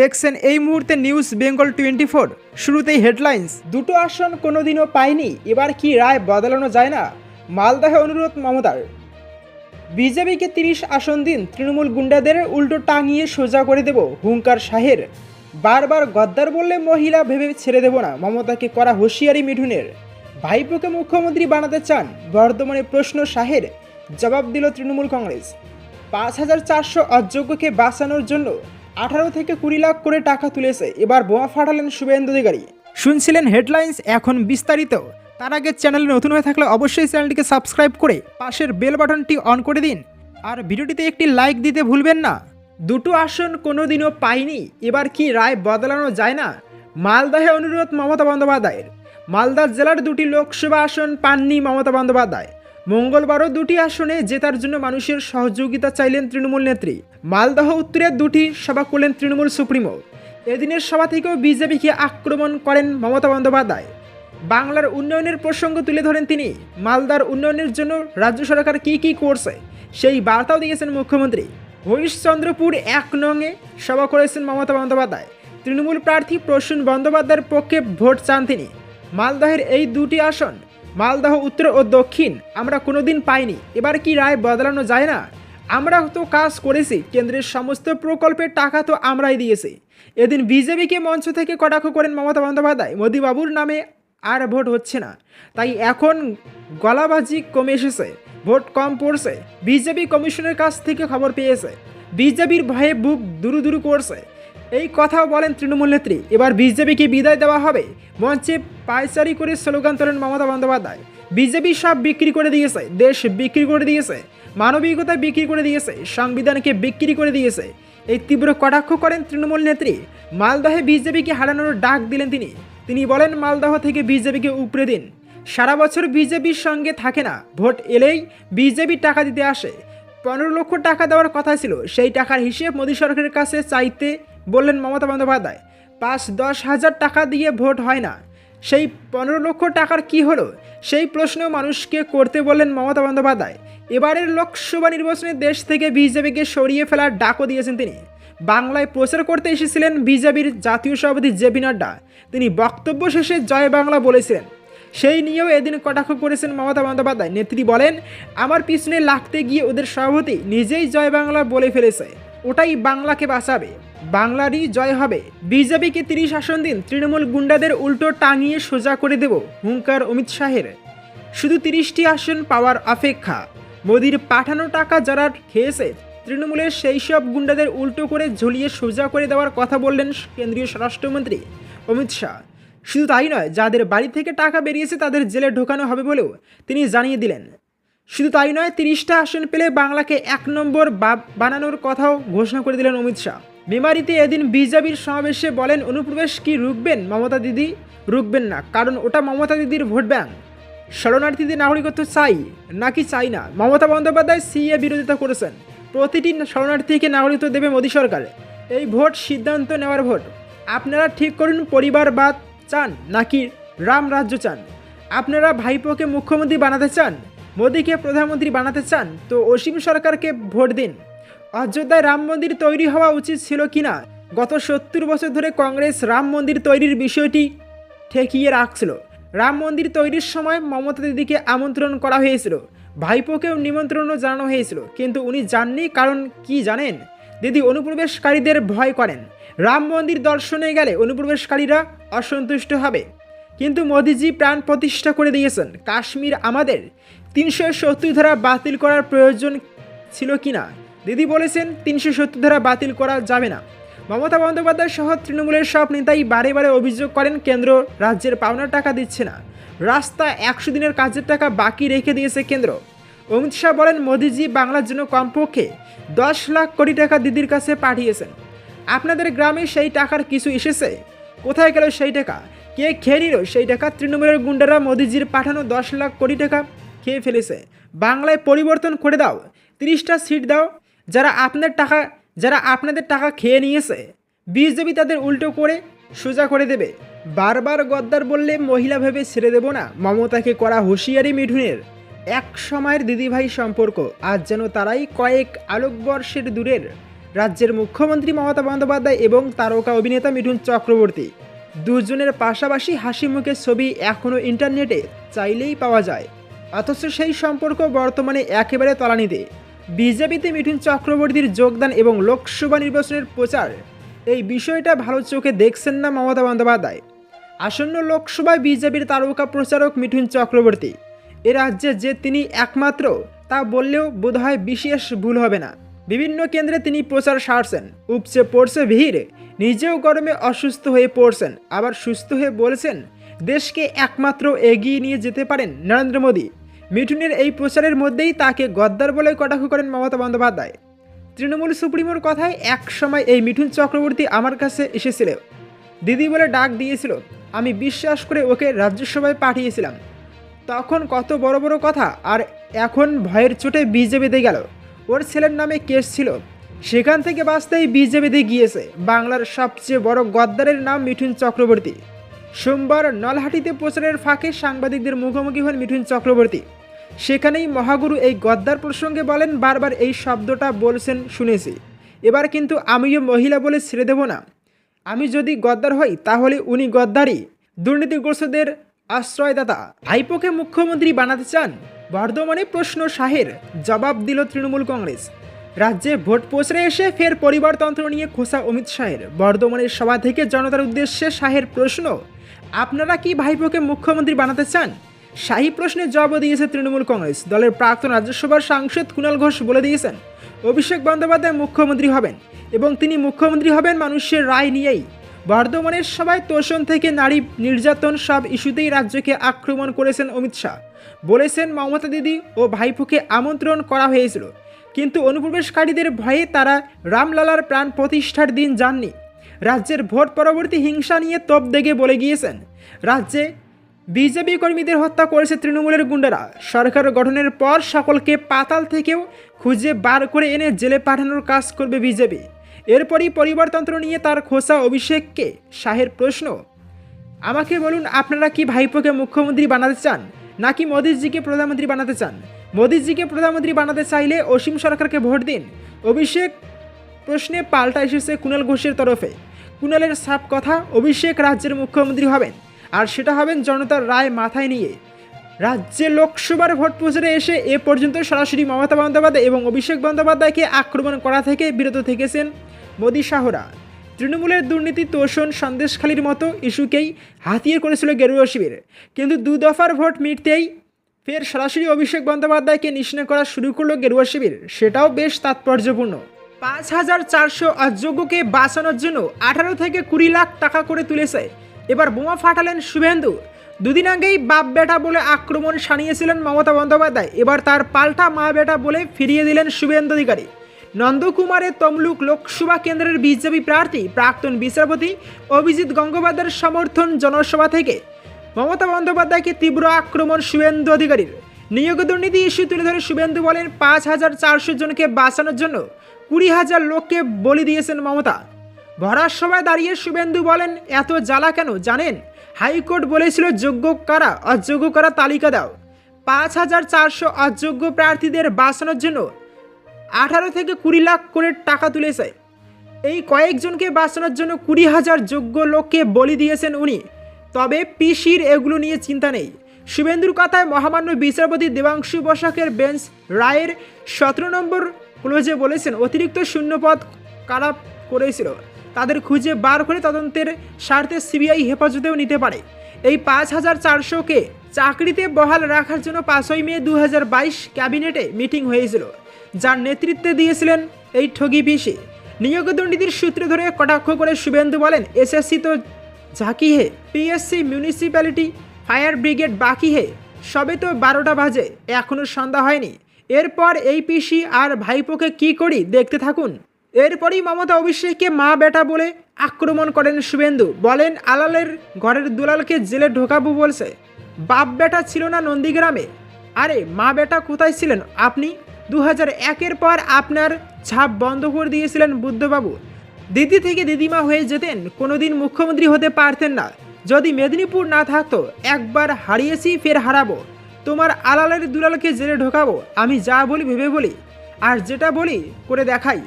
দেখছেন এই মুহূর্তে নিউজ বেঙ্গল টোয়েন্টি ফোর শুরুতেই হেডলাইন্স দুটো আসন কোনোদিনও পায়নি এবার কি রায় বদলানো যায় না? মালদাহে অনুরোধ মমতার। বিজেপিকে তিরিশ আসন দিন তৃণমূল গুন্ডাদের উল্টো টাঙিয়ে সোজা করে দেব হুঙ্কার শাহের। বারবার গদ্দার বললে মহিলা ভেবে ছেড়ে দেব না। মমতাকে করা হুঁশিয়ারি মিঠুনের। ভাইপোকে মুখ্যমন্ত্রী বানাতে চান বর্ধমানে প্রশ্ন শাহের। জবাব দিল তৃণমূল কংগ্রেস। পাঁচ হাজার চারশো অযোগ্যকে বাঁচানোর জন্য আঠারো থেকে কুড়ি লাখ করে টাকা তুলেছে। এবার বোমা ফাটালেন শুভেন্দু অধিকারী। শুনছিলেন হেডলাইন্স, এখন বিস্তারিত। তার আগে চ্যানেলে নতুন হয়ে থাকলে অবশ্যই চ্যানেলটিকে সাবস্ক্রাইব করে পাশের বেল বাটনটি অন করে দিন। আর ভিডিওটিতে একটি লাইক দিতে ভুলবেন না। দুটো আসন কোনোদিনও পাইনি। এবার কি রায় বদলানো যায় না? মালদাহে অনুরোধ মমতা বন্দ্যোপাধ্যায়ের। মালদা জেলার দুটি লোকসভা আসন পাননি মমতা বন্দ্যোপাধ্যায়। মঙ্গলবারও দুটি আসনে জেতার জন্য মানুষের সহযোগিতা চাইলেন তৃণমূল নেত্রী। মালদহ উত্তরের দুটি সভা করলেন তৃণমূল সুপ্রিমো। এদিনের সভা থেকেও বিজেপিকে আক্রমণ করেন মমতা বন্দ্যোপাধ্যায়। বাংলার উন্নয়নের প্রসঙ্গ তুলে ধরেন তিনি। মালদার উন্নয়নের জন্য রাজ্য সরকার কী কী করছে, সেই বার্তাও দিয়েছেন মুখ্যমন্ত্রী। হরিশচন্দ্রপুর এক নঙে সভা করেছেন মমতা বন্দ্যোপাধ্যায়। তৃণমূল প্রার্থী প্রসূন বন্দ্যোপাধ্যায়ের পক্ষে ভোট চান তিনি। মালদহের এই দুটি আসন মালদহ উত্তর ও দক্ষিণ। আমরা কোনোদিন পাইনি। এবার কি রায় বদলানো যায় না? আমরা তো কাজ করেছি। কেন্দ্রের সমস্ত প্রকল্পের টাকা তো আমরাই দিয়েছি। এদিন বিজেপিকে মঞ্চ থেকে কটাক্ষ করেন মমতা বন্দ্যোপাধ্যায়। মোদীবাবুর নামে আর ভোট হচ্ছে না। তাই এখন গলাবাজি কমে এসেছে। ভোট কম পড়ছে। বিজেপি কমিশনের কাছ থেকে খবর পেয়েছে। বিজেপির ভয়ে বুক দুরু দুরু করছে। এই কথাও বলেন তৃণমূল নেত্রী। এবার বিজেপিকে বিদায় দেওয়া হবে। মঞ্চে পায়চারি করে স্লোগান তোলেন মমতা বন্দ্যোপাধ্যায়। বিজেপি সব বিক্রি করে দিয়েছে, দেশ বিক্রি করে দিয়েছে, মানবিকতা বিক্রি করে দিয়েছে, সংবিধানকে বিক্রি করে দিয়েছে। এই তীব্র কটাক্ষ করেন তৃণমূল নেত্রী। মালদহে বিজেপিকে হারানোর ডাক দিলেন তিনি। তিনি বলেন, মালদহ থেকে বিজেপিকে উপড়ে দিন। সারা বছর বিজেপির সঙ্গে থাকে না। ভোট এলেই বিজেপি টাকা দিতে আসে। পনেরো লক্ষ টাকা দেওয়ার কথা ছিল। সেই টাকার হিসেব মোদী সরকারের কাছে চাইতে বললেন, মমতা বন্দ্যোপাধ্যায়, পাঁচ দশ হাজার টাকা দিয়ে ভোট হয় না। সেই পনেরো লক্ষ টাকার কি হলো? সেই প্রশ্ন মানুষকে করতে বললেন মমতা বন্দ্যোপাধ্যায়। এবারের লোকসভা নির্বাচনে দেশ থেকে বিজেপিকে সরিয়ে ফেলার ডাকও দিয়েছেন তিনি। বাংলায় প্রচার করতে এসেছিলেন বিজেপির জাতীয় সভাপতি জেপি নাড্ডা। তিনি বক্তব্য শেষে জয় বাংলা বলেছিলেন। সেই নিয়েও এদিন কটাক্ষ করেছেন মমতা বন্দ্যোপাধ্যায়। নেত্রী বলেন, আমার পিছনে লাগতে গিয়ে ওদের সভাপতি নিজেই জয় বাংলা বলে ফেলেছে। ওটাই বাংলাকে বাঁচাবে। বাংলারই জয় হবে। বিজেপিকে তিরিশ আসন দিন তৃণমূল গুন্ডাদের উল্টো টাঙিয়ে সোজা করে দেব হুঙ্কার অমিত শাহের। শুধু তিরিশটি আসন পাওয়ার অপেক্ষা। মোদির পাঠানো টাকা যারা খেয়েছে, তৃণমূলের সেই সব গুন্ডাদের উল্টো করে ঝুলিয়ে সোজা করে দেওয়ার কথা বললেন কেন্দ্রীয় স্বরাষ্ট্রমন্ত্রী অমিত শাহ। শুধু তাই নয়, যাদের বাড়ি থেকে টাকা বেরিয়েছে তাদের জেলে ঢোকানো হবে বলেও তিনি জানিয়ে দিলেন। শুধু তাই নয়, তিরিশটা আসন পেলে বাংলাকে এক নম্বর বানানোর কথাও ঘোষণা করে দিলেন অমিত শাহ। মেমারিতে এদিন বিজেপির সমাবেশে বলেন, অনুপ্রবেশ কি রুখবেন মমতা দিদি? রুখবেন না, কারণ ওটা মমতা দিদির ভোট ব্যাংক। শরণার্থীদের নাগরিকত্ব চাই, নাকি চাই না? মমতা বন্দ্যোপাধ্যায় সিএ বিরোধিতা করেছেন। প্রতিটি শরণার্থীকে নাগরিকত্ব দেবে মোদী সরকার। এই ভোট সিদ্ধান্ত নেওয়ার ভোট। আপনারা ঠিক করুন পরিবারবাদ চান, নাকি রাম রাজ্য চান? আপনারা ভাইপোকে মুখ্যমন্ত্রী বানাতে চান? মোদীকে প্রধানমন্ত্রী বানাতে চান, তো অসীম সরকারকে ভোট দিন। অযোধ্যায় রাম মন্দির তৈরি হওয়া উচিত ছিল কিনা? গত সত্তর বছর ধরে কংগ্রেস রাম মন্দির তৈরির বিষয়টি ঠেকিয়ে রাখছিল। রাম মন্দির তৈরির সময় মমতা দিদিকে আমন্ত্রণ করা হয়েছিল। ভাইপোকেও নিমন্ত্রণও জানানো হয়েছিল, কিন্তু উনি যাননি, কারণ কি জানেন? দিদি অনুপ্রবেশকারীদের ভয় করেন। রাম মন্দির দর্শনে গেলে অনুপ্রবেশকারীরা অসন্তুষ্ট হবে। কিন্তু মোদিজি প্রাণ প্রতিষ্ঠা করে দিয়েছেন। কাশ্মীর আমাদের। তিনশো সত্তর ধারা বাতিল করার প্রয়োজন ছিল কিনা? দিদি বলেছেন, তিনশো সত্তর ধারা বাতিল করা যাবে না। মমতা বন্দ্যোপাধ্যায় সহ তৃণমূলের সব নেতাই বারে বারে অভিযোগ করেন, কেন্দ্র রাজ্যের পাওনার টাকা দিচ্ছে না। রাস্তা একশো দিনের কাজের টাকা বাকি রেখে দিয়েছে কেন্দ্র। অমিত শাহ বলেন, মোদিজি বাংলার জন্য কমপক্ষে দশ লাখ কোটি টাকা দিদির কাছে পাঠিয়েছেন। আপনাদের গ্রামে সেই টাকার কিছু এসেছে? কোথায় গেল সেই টাকা? কে খেয়ে নিল সেই টাকা তৃণমূলের গুন্ডারা মোদিজির পাঠানো দশ লাখ কোটি টাকা খেয়ে ফেলেছে। বাংলায় পরিবর্তন করে দাও, তিরিশটা সিট দাও, যারা আপনার টাকা, যারা আপনাদের টাকা খেয়ে নিয়েছে। বিজেপি তাদের উল্টো করে সোজা করে দেবে। বারবার গদ্দার বললে মহিলা ভেবে ছেড়ে দেব না, মমতাকে করা হুঁশিয়ারি মিঠুনের। এক সময়ের দিদিভাই সম্পর্ক, আজ যেন তারাই কয়েক আলোকবর্ষের দূরের। রাজ্যের মুখ্যমন্ত্রী মমতা বন্দ্যোপাধ্যায় এবং তারকা অভিনেতা মিঠুন চক্রবর্তী। দুজনের পাশাপাশি হাসি মুখের ছবি এখনও ইন্টারনেটে চাইলেই পাওয়া যায়। অথচ সেই সম্পর্ক বর্তমানে একেবারে তলানিতে। বিজেপিতে মিঠুন চক্রবর্তীর যোগদান এবং লোকসভা নির্বাচনের প্রচার। এই বিষয়টা ভালো চোখে দেখছেন না মমতা বন্দ্যোপাধ্যায়। আসন্ন লোকসভায় বিজেপির তারকা প্রচারক মিঠুন চক্রবর্তী। এ রাজ্যে যে তিনি একমাত্র, তা বললেও বোধহয় বিশেষ ভুল হবে না। বিভিন্ন কেন্দ্রে তিনি প্রচার সারছেন। উপচে পড়ছে ভিড়। নিজেও গরমে অসুস্থ হয়ে পড়ছেন। আবার সুস্থ হয়ে বলেছেন, দেশকে একমাত্র এগিয়ে নিয়ে যেতে পারেন নরেন্দ্র মোদী। মিঠুনের এই প্রচারের মধ্যেই তাকে গদ্দার বলে কটাক্ষ করেন মমতা বন্দ্যোপাধ্যায়। তৃণমূল সুপ্রিমোর কথায় এক সময় এই মিঠুন চক্রবর্তী আমার কাছে এসেছিল। দিদি বলে ডাক দিয়েছিল, আমি বিশ্বাস করে ওকে রাজ্যসভায় পাঠিয়েছিলাম। তখন কত বড় বড় কথা, আর এখন ভয়ের চোটে বিজেপিতে গেল। ওর ছেলের নামে কেস ছিল। সেখান থেকে বাঁচতেই বিজেপিতে গিয়েছে বাংলার সবচেয়ে বড় গদ্দারের নাম মিঠুন চক্রবর্তী। সোমবার নলহাটিতে প্রচারের ফাঁকে সাংবাদিকদের মুখোমুখি হন মিঠুন চক্রবর্তী। সেখানেই মহাগুরু এই গদ্দার প্রসঙ্গে বলেন, বারবার এই শব্দটা বলছেন, শুনেছি। এবার কিন্তু আমিও মহিলা বলে ছেড়ে দেব না। আমি যদি গদ্দার হই, তাহলে উনি গদ্দারই। দুর্নীতিগ্রস্তদের আশ্রয়দাতা। ভাইপোকে মুখ্যমন্ত্রী বানাতে চান? বর্ধমানে প্রশ্ন শাহের, জবাব দিল তৃণমূল কংগ্রেস। রাজ্যে ভোট প্রচারে এসে ফের পরিবারতন্ত্র নিয়ে খোসা অমিত শাহের। বর্ধমানের সভা থেকে জনতার উদ্দেশ্যে শাহের প্রশ্ন, আপনারা কি ভাইপোকে মুখ্যমন্ত্রী বানাতে চান? শাহী প্রশ্নের জবাব দিয়েছে তৃণমূল কংগ্রেস। দলের প্রাক্তন রাজ্যসভার সাংসদ কুণাল ঘোষ বলে দিয়েছেন, অভিষেক বন্দ্যোপাধ্যায় মুখ্যমন্ত্রী হবেন এবং তিনি মুখ্যমন্ত্রী হবেন মানুষের রায় নিয়েই। বর্ধমানের সবাই তোষণ থেকে নারী নির্যাতন সব ইস্যুতেই রাজ্যকে আক্রমণ করেছেন অমিত শাহ। বলেছেন, মমতা দিদি ও ভাইপোকে আমন্ত্রণ করা হয়েছিল। কিন্তু অনুপ্রবেশকারীদের ভয়ে তারা রামলালার প্রাণ প্রতিষ্ঠার দিন যাননি। রাজ্যের ভোট পরবর্তী হিংসা নিয়ে তোপ দেগে বলে গিয়েছেন। রাজ্যে বিজেপি কর্মীদের হত্যা করেছে তৃণমূলের গুন্ডারা। সরকার গঠনের পর সকলকে পাতাল থেকেও খুঁজে বার করে এনে জেলে পাঠানোর কাজ করবে বিজেপি। এরপরই পরিবারতন্ত্র নিয়ে তার খোসা অভিষেককে শাহের প্রশ্ন, আমাকে বলুন, আপনারা কি ভাইপোকে মুখ্যমন্ত্রী বানাতে চান? নাকি মোদিজিকে প্রধানমন্ত্রী বানাতে চান? মোদিজিকে প্রধানমন্ত্রী বানাতে চাইলে অসীম সরকারকে ভোট দিন। অভিষেক প্রশ্নে পাল্টা এসেছে কুণাল ঘোষের তরফে। কুণালের সাপ কথা, অভিষেক রাজ্যের মুখ্যমন্ত্রী হবেন। আর সেটা হবেন জনতার রায় মাথায় নিয়ে। রাজ্যে লোকসভার ভোট প্রচারে এসে এ পর্যন্ত সরাসরি মমতা বন্দ্যোপাধ্যায় এবং অভিষেক বন্দ্যোপাধ্যায়কে আক্রমণ করা থেকে বিরত থেকেছেন মোদী শাহরা। তৃণমূলের দুর্নীতি, তোষণ, সন্দেশখালির মতো ইস্যুকেই হাতিয়ে করেছিল গেরুয়া শিবির। কিন্তু দু দফার ভোট মিটতেই ফের সরাসরি অভিষেক বন্দ্যোপাধ্যায়কে নিশ্চিন্ন করা শুরু করল গেরুয়া শিবির। সেটাও বেশ তাৎপর্যপূর্ণ। পাঁচ হাজার চারশো অযোগ্যকে বাঁচানোর জন্য আঠারো থেকে কুড়ি লাখ টাকা করে তুলেছে। এবার বোমা ফাটালেন শুভেন্দু। দুদিন আগেই বাপ বেটা বলে আক্রমণ সানিয়েছিলেন মমতা বন্দ্যোপাধ্যায়। এবার তার পাল্টা মা বেটা বলে ফিরিয়ে দিলেন শুভেন্দু অধিকারী। নন্দকুমারের তমলুক লোকসভা কেন্দ্রের বিজেপি প্রার্থী, প্রাক্তন বিচারপতি অভিজিৎ গঙ্গোপাধ্যায়ের সমর্থন জনসভা থেকে মমতা বন্দ্যোপাধ্যায়কে তীব্র আক্রমণ শুভেন্দু অধিকারীর? নিয়োগ দুর্নীতি ইস্যু তুলে ধরে শুভেন্দু বলেন, পাঁচ হাজার চারশো জনকে বাঁচানোর জন্য কুড়ি হাজার লোককে বলি দিয়েছেন মমতা। ভরার সময় দাঁড়িয়ে শুভেন্দু বলেন, এত জ্বালা কেন জানেন? হাইকোর্ট বলেছিল, যোগ্য কারা, অযোগ্য কারা তালিকা দাও। পাঁচ হাজার চারশো অযোগ্য প্রার্থীদের বাঁচানোর জন্য আঠারো থেকে কুড়ি লাখ করে টাকা তুলেছে। এই কয়েকজনকে বাঁচানোর জন্য কুড়ি হাজার যোগ্য লোককে বলি দিয়েছেন উনি। তবে পিসির এগুলো নিয়ে চিন্তা নেই। শুভেন্দুর কথায় মহামান্য বিচারপতি দেবাংশু বসাকের বেঞ্চ রায়ের সতেরো নম্বর ক্লোজে বলেছেন, অতিরিক্ত শূন্যপদ কারা করেছিল। তাদের খুঁজে বার করে তদন্তের স্বার্থে সিবিআই হেফাজতেও নিতে পারে। এই পাঁচ হাজার চারশোকে চাকরিতে বহাল রাখার জন্য পাঁচই মে দু হাজার বাইশ ক্যাবিনেটে মিটিং হয়েছিল, যার নেতৃত্বে দিয়েছিলেন এই ঠগি পিসি। নিয়োগ দুর্নীতির সূত্র ধরে কটাক্ষ করে শুভেন্দু বলেন, এসএসসি তো ঝাঁকি হে। পিএসসি মিউনিসিপ্যালিটি ফায়ার ব্রিগেড বাকি হে। সবে তো বারোটা বাজে এখনও সন্ধ্যা হয়নি। এরপর এই পিসি আর ভাইপোকে কি করি দেখতে থাকুন। এরপরই মমতা অভিষেককে মা বেটা বলে আক্রমণ করেন শুভেন্দু। বলেন, আলালের ঘরের দুলালকে জেলে ঢোকাবো বলছে। বাপ বেটা ছিল না নন্দীগ্রামে। আরে, মা বেটা কোথায় ছিলেন আপনি? দু হাজার একের পর আপনার ছাপ বন্ধ করে দিয়েছিলেন বুদ্ধবাবু। দিদি থেকে দিদিমা হয়ে যেতেন, কোনোদিন মুখ্যমন্ত্রী হতে পারতেন না। যদি মেদিনীপুর না থাকতো, একবার হারিয়েছি ফের হারাবো। তোমার আলালের দুলালকে জেলে ঢোকাবো, আমি যা বলি ভেবে বলি। আর যেটা বলি, করে দেখাই।